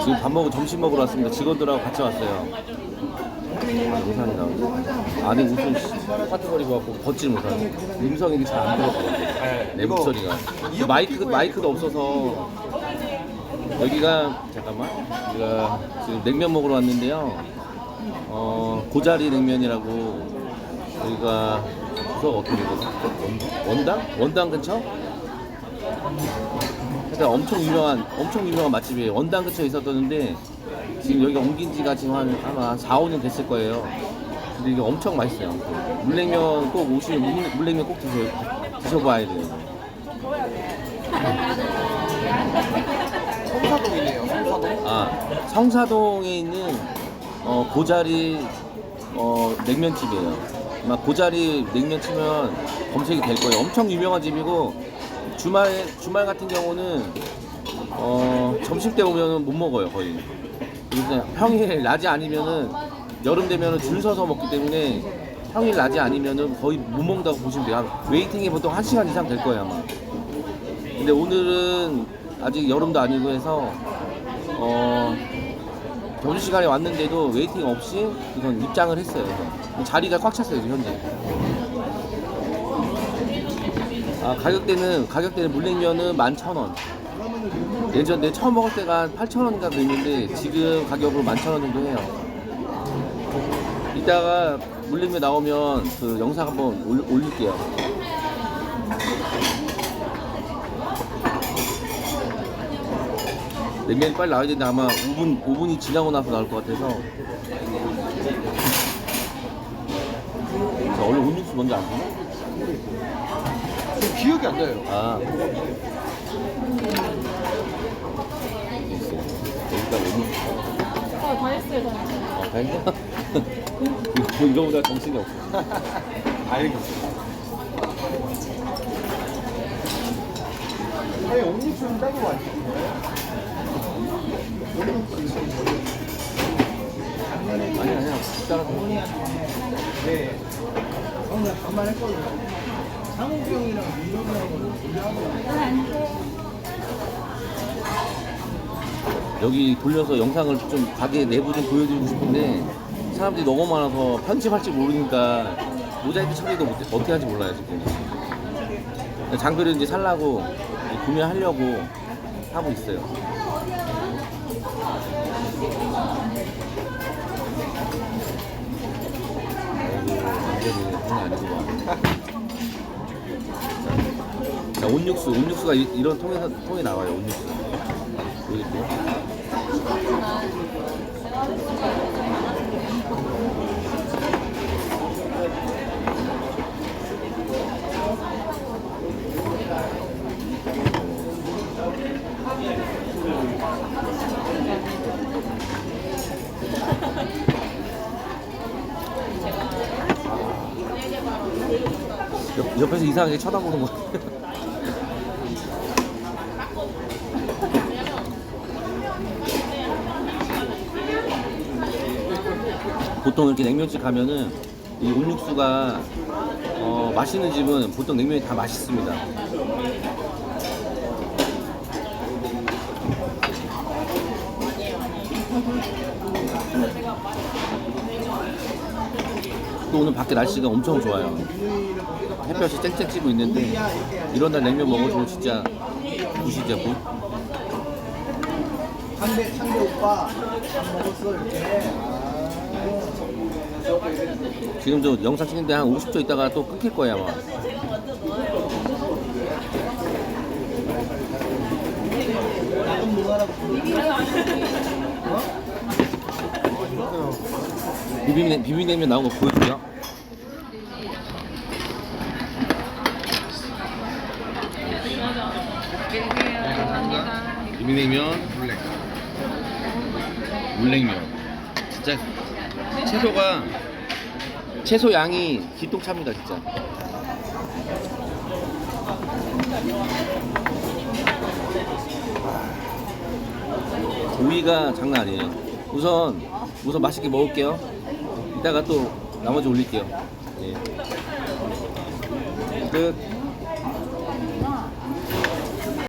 지금 밥 먹고 점심 먹으러 왔습니다. 직원들하고 같이 왔어요. 아, 우산이 나오네. 안에 무슨 파트거리고 갖고 벗질 못하고 음성이 잘안 들어가. 내 목소리가. 그 마이크 마이크도 없어서 여기가 잠깐만 우리가 지금 냉면 먹으러 왔는데요. 어 고자리 냉면이라고 여기가 부서가 어떻게 되죠? 원당? 원당 근처? 그러니까 엄청 유명한 엄청 유명한 맛집이에요. 원당 근처에 있었었는데 지금 여기가 옮긴 지가 지금 한 아마 4, 5년 됐을 거예요. 근데 이게 엄청 맛있어요. 물냉면 꼭 오시면 물- 물냉면 꼭 드세요. 드셔봐야 돼요. 성사동이네요. 성사동. 아 성사동에 있는 어, 고자리 어, 냉면집이에요. 아마 고자리 냉면 치면 검색이 될 거예요. 엄청 유명한 집이고 주말 주말 같은 경우는 어, 점심 때 오면은 못 먹어요 거의. 평일 낮이 아니면은 여름 되면은 줄 서서 먹기 때문에 평일 낮이 아니면은 거의 못 먹는다고 보시면 돼요. 한- 웨이팅이 보통 1 시간 이상 될 거예요 아마. 근데 오늘은 아직 여름도 아니고 해서 어 점심 시간에 왔는데도 웨이팅 없이 우선 입장을 했어요. 그래서. 자리가 꽉 찼어요 지금 현재. 아 가격대는 가격대는 물냉면은 11,000원. 예전 내 처음 먹을 때가 8,000원인가 그랬는데 지금 가격으로 11,000원 정도 해요. 이따가 물냉면 나오면 그 영상 한번 올, 올릴게요. 냉면이 빨리 나와야 되는데 아마 5분, 5분이 지나고 나서 나올 것 같아서 자, 원래 온육수 먼저 안 주나? 저 기억이 안 나요. 아. 여기다 온육수 아, 다 했어요, 다 했어요. 아, 다행이다 이거, 이거보다 정신이 없어 알겠습니다. 아니, 옥육수는 따로 맛있는 거예요? 아니 아니야 이따가 네. 여기 돌려서 영상을 좀 가게 내부 좀 보여드리고 싶은데 사람들이 너무 많아서 편집할 줄 모르니까 모자이크 처리도 못, 어떻게 하는지 몰라요 지금 장비를 이제 살라고 이제 구매하려고 하고 있어요 아이고 완전히 장난 아니구만 자, 자 온육수 온육수가 이, 이런 통에서 통에 나와요 온육수. 보여드릴게요 옆, 옆에서 이상하게 쳐다보는 거 같아요. 보통 이렇게 냉면집 가면은 이 온육수가 어, 맛있는 집은 보통 냉면이 다 맛있습니다. 또 오늘 밖에 날씨가 엄청 좋아요. 햇볕이 쨍쨍 찌고 있는데 이런 날 냉면 먹어주면 진짜 보시죠. 뭐, 상대, 상대 오빠 밥 먹었어, 이렇게. 지금 저 영상 찍는데 한 50초 있다가 또 끊길 거예요 아마. 비빔냉, 비빔냉면 나온 거 보여줄게요. 비빔냉면, 블랙. 물냉면. 진짜 채소가 채소 양이 기똥차입니다 진짜. 고기가 장난 아니에요. 우선 우선 맛있게 먹을게요. 이따가 또 나머지 올릴게요. 예. 끝.